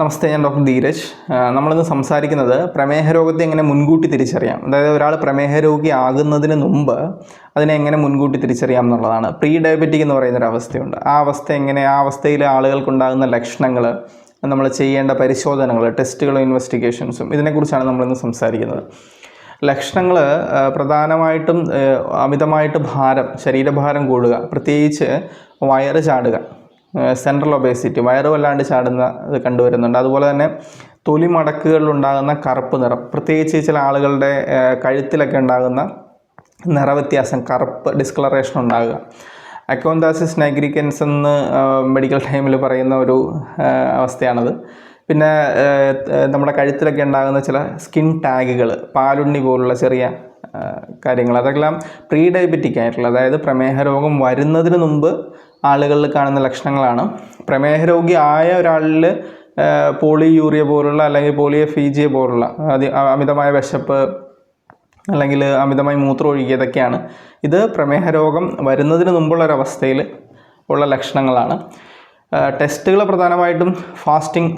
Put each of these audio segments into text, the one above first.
നമസ്തേ ഞാൻ ഡോക്ടർ ധീരജ്. നമ്മളിന്ന് സംസാരിക്കുന്നത് പ്രമേഹ രോഗത്തെ എങ്ങനെ മുൻകൂട്ടി തിരിച്ചറിയാം. അതായത് ഒരാൾ പ്രമേഹ രോഗി ആകുന്നതിന് മുമ്പ് അതിനെ എങ്ങനെ മുൻകൂട്ടി തിരിച്ചറിയാം എന്നുള്ളതാണ്. പ്രീ ഡയബറ്റിക് എന്ന് പറയുന്ന ഒരു അവസ്ഥയുണ്ട്. ആ അവസ്ഥ എങ്ങനെ ആ അവസ്ഥയിൽ ആളുകൾക്കുണ്ടാകുന്ന ലക്ഷണങ്ങൾ നമ്മൾ ചെയ്യേണ്ട പരിശോധനകൾ ടെസ്റ്റുകളും ഇൻവെസ്റ്റിഗേഷൻസും ഇതിനെക്കുറിച്ചാണ് നമ്മളിന്ന് സംസാരിക്കുന്നത്. ലക്ഷണങ്ങൾ പ്രധാനമായിട്ടും അമിതമായിട്ട് ഭാരം ശരീരഭാരം കൂടുക പ്രത്യേകിച്ച് വയറ് ചാടുക സെൻട്രൽ ഒബേസിറ്റി വയറ് വല്ലാണ്ട് ചാടുന്ന ഇത് കണ്ടുവരുന്നുണ്ട്. അതുപോലെ തന്നെ തൊലി മടക്കുകളിലുണ്ടാകുന്ന കറുപ്പ് നിറം പ്രത്യേകിച്ച് ചില ആളുകളുടെ കഴുത്തിലൊക്കെ ഉണ്ടാകുന്ന നിറവ്യത്യാസം കറുപ്പ് ഡിസ്കളറേഷൻ ഉണ്ടാകുക. അക്കോന്താസിസ് നൈഗ്രിക്കൻസ് എന്ന് മെഡിക്കൽ ടൈമിൽ പറയുന്ന ഒരു അവസ്ഥയാണത്. പിന്നെ നമ്മുടെ കഴുത്തിലൊക്കെ ഉണ്ടാകുന്ന ചില സ്കിൻ ടാഗുകൾ പാലുണ്ണി പോലുള്ള ചെറിയ കാര്യങ്ങൾ. അതെല്ലാം പ്രീ ഡയബറ്റിക് ആയിട്ടുള്ള അതായത് പ്രമേഹ രോഗം വരുന്നതിന് മുമ്പ് ആളുകളിൽ കാണുന്ന ലക്ഷണങ്ങളാണ്. പ്രമേഹ രോഗി ആയ ഒരാളിൽ പോളി യൂറിയ പോലുള്ള അല്ലെങ്കിൽ പോളിയ ഫീജിയ പോലുള്ള അതി അമിതമായ വിശപ്പ് അല്ലെങ്കിൽ അമിതമായി മൂത്രം ഒഴുകിയ ഇതൊക്കെയാണ്. ഇത് പ്രമേഹ രോഗം വരുന്നതിന് മുമ്പുള്ള ഒരവസ്ഥയിൽ ഉള്ള ലക്ഷണങ്ങളാണ്. ടെസ്റ്റുകൾ പ്രധാനമായിട്ടും ഫാസ്റ്റിംഗ്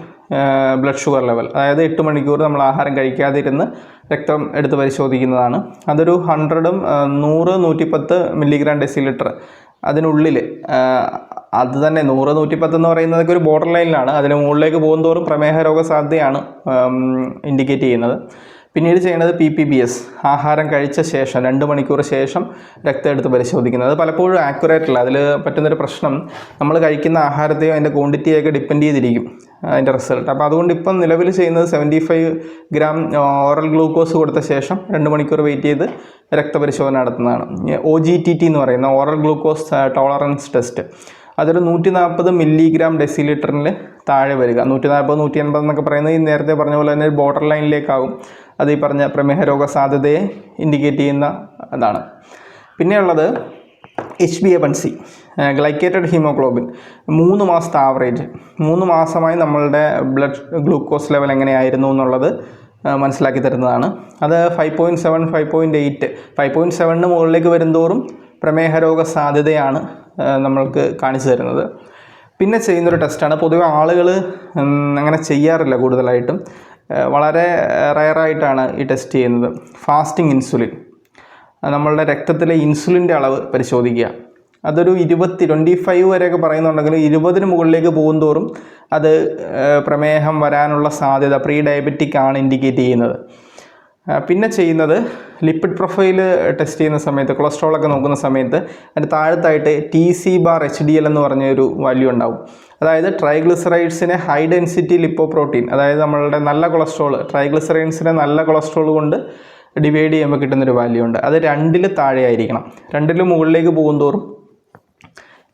ബ്ലഡ് ഷുഗർ ലെവൽ അതായത് എട്ട് മണിക്കൂർ നമ്മൾ ആഹാരം കഴിക്കാതിരുന്ന് രക്തം എടുത്ത് പരിശോധിക്കുന്നതാണ്. അതൊരു ഹൺഡ്രഡും നൂറ് നൂറ്റിപ്പത്ത് മില്ലിഗ്രാം ഡെസിലിറ്റർ അതിനുള്ളിൽ അത് തന്നെ നൂറ് നൂറ്റിപ്പത്ത് എന്ന് പറയുന്നതൊക്കെ ഒരു ബോർഡർ ലൈനിലാണ് അതിന് മുകളിലേക്ക് പോകുന്തോറും പ്രമേഹ രോഗ സാധ്യതയാണ് ഇൻഡിക്കേറ്റ് ചെയ്യുന്നത്. പിന്നീട് ചെയ്യുന്നത് പി പി ബി എസ് ആഹാരം കഴിച്ച ശേഷം രണ്ട് മണിക്കൂർ ശേഷം രക്തം എടുത്ത് പരിശോധിക്കുന്നത്. അത് പലപ്പോഴും ആക്യുറേറ്റ് അല്ല. അതിൽ പറ്റുന്നൊരു പ്രശ്നം നമ്മൾ കഴിക്കുന്ന ആഹാരത്തെയോ അതിന്റെ ക്വാണ്ടിറ്റിയൊക്കെ ഡിപ്പെൻഡ് ചെയ്തിരിക്കും അതിന്റെ റിസൾട്ട് അപ്പോൾ അതുകൊണ്ട് ഇപ്പം നിലവിൽ ചെയ്യുന്നത് seventy five gram oral glucose കൊടുത്ത ശേഷം രണ്ട് മണിക്കൂർ വെയിറ്റ് ചെയ്ത് രക്തപരിശോധന നടത്തുന്നതാണ്. ഒ ജി ടി ടി എന്ന് പറയുന്ന ഓറൽ ഗ്ലൂക്കോസ് ടോളറൻസ് ടെസ്റ്റ് അതൊരു നൂറ്റി നാൽപ്പത് മില്ലിഗ്രാം ഡെസിലിറ്ററിൽ താഴെ വരിക. നൂറ്റി നാൽപ്പത് നൂറ്റി എൺപത് എന്നൊക്കെ പറയുന്നത് ഈ നേരത്തെ പറഞ്ഞ പോലെ തന്നെ ബോർഡർ ലൈനിലേക്കാവും അത് ഈ പറഞ്ഞ പ്രമേഹ രോഗ സാധ്യതയെ ഇൻഡിക്കേറ്റ് ചെയ്യുന്ന അതാണ് പിന്നെയുള്ളത് H B A one C glycated haemoglobin മൂന്ന് മാസത്തെ ആവറേജ് മൂന്ന് മാസമായി നമ്മളുടെ ബ്ലഡ് ഗ്ലൂക്കോസ് ലെവൽ എങ്ങനെയായിരുന്നു എന്നുള്ളത് മനസ്സിലാക്കി തരുന്നതാണ്. അത് five point seven five point eight five point സെവനിന് മുകളിലേക്ക് വരുന്തോറും പ്രമേഹ രോഗ സാധ്യതയാണ് നമ്മൾക്ക് കാണിച്ചു തരുന്നത്. പിന്നെ ചെയ്യുന്നൊരു ടെസ്റ്റാണ് പൊതുവെ ആളുകൾ അങ്ങനെ ചെയ്യാറില്ല കൂടുതലായിട്ടും. വളരെ റയറായിട്ടാണ് ഈ ടെസ്റ്റ് ചെയ്യുന്നത്. Fasting insulin. നമ്മളുടെ രക്തത്തിലെ ഇൻസുലിന്റെ അളവ് പരിശോധിക്കുക. അതൊരു ഇരുപത്തി ട്വന്റി ഫൈവ് വരെയൊക്കെ പറയുന്നുണ്ടെങ്കിൽ ഇരുപതിന് മുകളിലേക്ക് പോകുന്തോറും അത് പ്രമേഹം വരാനുള്ള സാധ്യത പ്രീ ഡയബറ്റിക് ആണ് ഇൻഡിക്കേറ്റ് ചെയ്യുന്നത്. പിന്നെ ചെയ്യുന്നത് ലിപ്പിഡ് പ്രൊഫൈൽ ടെസ്റ്റ് ചെയ്യുന്ന സമയത്ത് കൊളസ്ട്രോൾ ഒക്കെ നോക്കുന്ന സമയത്ത് അതിന്റെ താഴത്തായിട്ട് T C bar H D L എന്ന് പറഞ്ഞ ഒരു വാല്യൂ ഉണ്ടാവും. അതായത് ട്രൈഗ്ലിസറൈഡ്സിനെ ഹൈ ഡെൻസിറ്റി ലിപ്പോപ്രോട്ടീൻ അതായത് നമ്മളുടെ നല്ല കൊളസ്ട്രോൾ ട്രൈഗ്ലിസറൈഡ്സിനെ നല്ല കൊളസ്ട്രോൾ കൊണ്ട് ഡിവൈഡ് ചെയ്യുമ്പോൾ കിട്ടുന്നൊരു വാല്യൂ ഉണ്ട്. അത് രണ്ടിൽ താഴെ ആയിരിക്കണം രണ്ടിൽ മുകളിലേക്ക് പോകുന്തോറും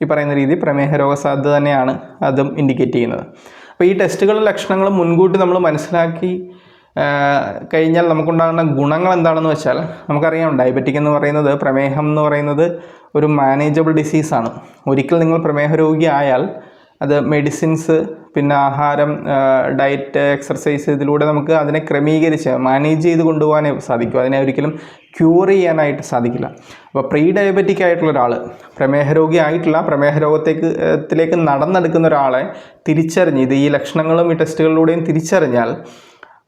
ഈ പറയുന്ന രീതി പ്രമേഹ രോഗസാധ്യത തന്നെയാണ് അതും ഇൻഡിക്കേറ്റ് ചെയ്യുന്നത്. അപ്പോൾ ഈ ടെസ്റ്റുകളുടെ ലക്ഷണങ്ങൾ മുൻകൂട്ടി നമ്മൾ മനസ്സിലാക്കി കഴിഞ്ഞാൽ നമുക്കുണ്ടാകുന്ന ഗുണങ്ങൾ എന്താണെന്ന് വെച്ചാൽ നമുക്കറിയാം ഡയബറ്റിക് എന്ന് പറയുന്നത് പ്രമേഹം എന്ന് പറയുന്നത് ഒരു മാനേജബിൾ ഡിസീസാണ് ഒരിക്കൽ നിങ്ങൾ പ്രമേഹ രോഗി ആയാൽ അത് മെഡിസിൻസ് പിന്നെ ആഹാരം ഡയറ്റ് എക്സർസൈസ് ഇതിലൂടെ നമുക്ക് അതിനെ ക്രമീകരിച്ച് മാനേജ് ചെയ്ത് കൊണ്ടുപോകാനേ സാധിക്കും. അതിനെ ഒരിക്കലും ക്യൂർ ചെയ്യാനായിട്ട് സാധിക്കില്ല. അപ്പോൾ പ്രീ ഡയബറ്റിക് ആയിട്ടുള്ള ഒരാൾ പ്രമേഹ രോഗി ആയിട്ടില്ല പ്രമേഹ രോഗത്തേക്ക് ത്തിലേക്ക് നടന്നെടുക്കുന്ന ഒരാളെ തിരിച്ചറിഞ്ഞ് ഇത് ഈ ലക്ഷണങ്ങളും ഈ ടെസ്റ്റുകളിലൂടെയും തിരിച്ചറിഞ്ഞാൽ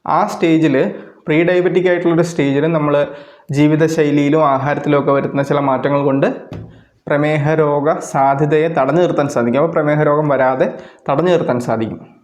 ആ സ്റ്റേജിൽ പ്രീ ഡയബറ്റിക് ആയിട്ടുള്ളൊരു സ്റ്റേജിൽ നമ്മൾ ജീവിതശൈലിയിലും ആഹാരത്തിലും ഒക്കെ വരുത്തുന്ന ചില മാറ്റങ്ങൾ കൊണ്ട് പ്രമേഹ രോഗ സാധ്യതയെ തടഞ്ഞു നിർത്താൻ സാധിക്കും. അപ്പോൾ പ്രമേഹ രോഗം വരാതെ തടഞ്ഞു നിർത്താൻ സാധിക്കും.